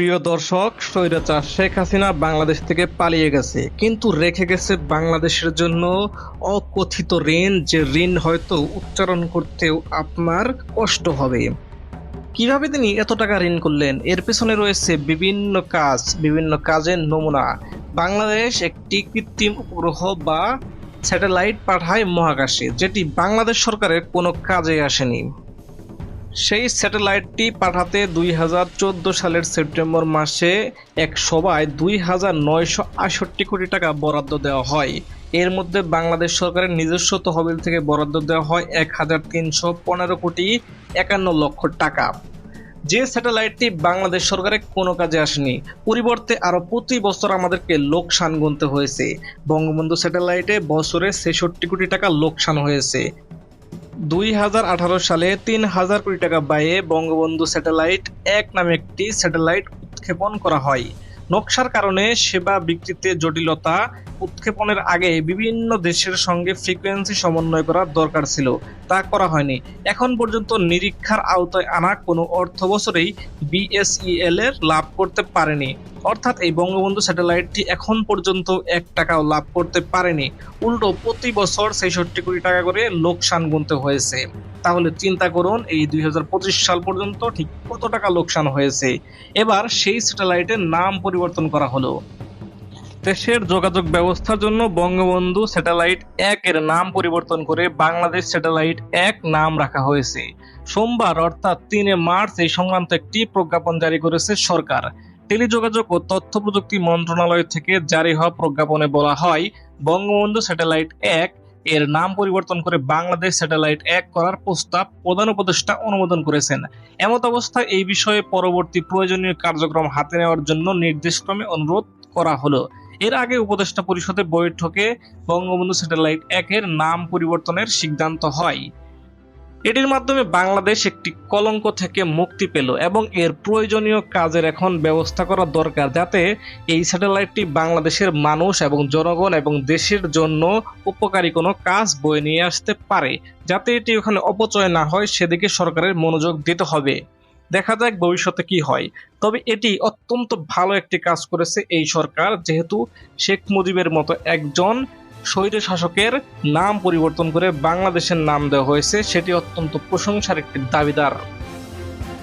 প্রিয় দর্শক, স্বৈরাচার শেখ হাসিনা বাংলাদেশ থেকে পালিয়ে গেছে। কিন্তু রেখে গেছে বাংলাদেশের জন্য অকথিত ঋণ, যে ঋণ হয়তো উচ্চারণ করতেও আপনার কষ্ট হবে। কীভাবে তিনি এত টাকা ঋণ করলেন? এর পেছনে রয়েছে বিভিন্ন কাজ, বিভিন্ন কাজের নমুনা। বাংলাদেশ একটি কৃত্রিম উপগ্রহ বা স্যাটেলাইট পাঠায় মহাকাশে, যেটি বাংলাদেশ সরকারের কোনো কাজে আসেনি। সেই স্যাটেলাইটটি পাঠাতে দুই হাজার চোদ্দ সালের সেপ্টেম্বর মাসে এক সভায় দুই হাজার নয়শো আটষট্টি কোটি টাকা বরাদ্দ দেওয়া হয়। এর মধ্যে বাংলাদেশ সরকারের নিজস্ব তহবিল থেকে বরাদ্দ দেওয়া হয় এক হাজার তিনশো পনেরো কোটি একান্ন লক্ষ টাকা। যে স্যাটেলাইটটি বাংলাদেশ সরকারের কোনো কাজে আসেনি, পরিবর্তে আরও প্রতি বছর আমাদেরকে লোকসান গুনতে হয়েছে। বঙ্গবন্ধু স্যাটেলাইটে বছরে ছেষট্টি কোটি টাকা লোকসান হয়েছে। দুই হাজার আঠারো সালে তিন হাজার কোটি টাকা ব্যয়ে বঙ্গবন্ধু স্যাটেলাইট এক নামে একটি স্যাটেলাইট উৎক্ষেপণ করা হয়। নকশার কারণে সেবা বিক্রিতে জটিলতা উৎক্ষেপণের আগে বিভিন্ন দেশের সঙ্গে ফ্রিকোয়েন্সি সমন্বয় করার দরকার ছিল। তা করা হয়নি। এখন পর্যন্ত নিরীক্ষার আওতায় আনা কোনো অর্থ বছরেই বিএসইএল এর লাভ করতে পারেনি। অর্থাৎ এই বঙ্গবন্ধু স্যাটেলাইটটি এখন পর্যন্ত এক টাকাও লাভ করতে পারেনি। উল্টো প্রতি বছর ছেষট্টি কোটি টাকা করে লোকসান গুনতে হয়েছে। তাহলে চিন্তা করুন, এই দুই হাজার পঁচিশ সাল পর্যন্ত ঠিক কত টাকা লোকসান হয়েছে? এবার সেই স্যাটেলাইটের নাম পরিবর্তন করা হলো। দেশের যোগাযোগ ব্যবস্থার জন্য বঙ্গবন্ধু স্যাটেলাইট এক এর নাম পরিবর্তন করে বাংলাদেশ স্যাটেলাইট এক নাম রাখা হয়েছে। সোমবার অর্থাৎ তিনে মার্চ এই সংক্রান্ত একটি প্রজ্ঞাপন জারি করেছে সরকার। টেলিযোগাযোগ ও তথ্য প্রযুক্তি মন্ত্রণালয় থেকে জারি হওয়া প্রজ্ঞাপনে বলা হয়, বঙ্গবন্ধু স্যাটেলাইট এক এর নাম পরিবর্তন করে বাংলাদেশ স্যাটেলাইট এক করার প্রস্তাব প্রধান উপদেষ্টা অনুমোদন করেছেন। এমত অবস্থায় এই বিষয়ে পরবর্তী প্রয়োজনীয় কার্যক্রম হাতে নেওয়ার জন্য নির্দেশক্রমে অনুরোধ করা হলো। এর আগে উপদেষ্টা পরিষদের বৈঠকে বঙ্গবন্ধু স্যাটেলাইট একের নাম পরিবর্তনের সিদ্ধান্ত হয়। এটির মাধ্যমে বাংলাদেশ একটি কলঙ্ক থেকে মুক্তি পেল এবং এর প্রয়োজনীয় কাজের এখন ব্যবস্থা করা দরকার যাতে এই স্যাটেলাইটটি বাংলাদেশের মানুষ এবং জনগণ এবং দেশের জন্য উপকারী কোনো কাজ বয়ে নিয়ে আসতে পারে, যাতে এটি ওখানে অপচয় না হয়, সেদিকে সরকারের মনোযোগ দিতে হবে। দেখা যাক ভবিষ্যতে কি হয়। তবে এটি অত্যন্ত ভালো একটি কাজ করেছে এই সরকার, যেহেতু শেখ মুজিবের মতো একজন স্বৈর শাসকের নাম পরিবর্তন করে বাংলাদেশের নাম দেওয়া হয়েছে সেটি অত্যন্ত প্রশংসার একটি দাবিদার।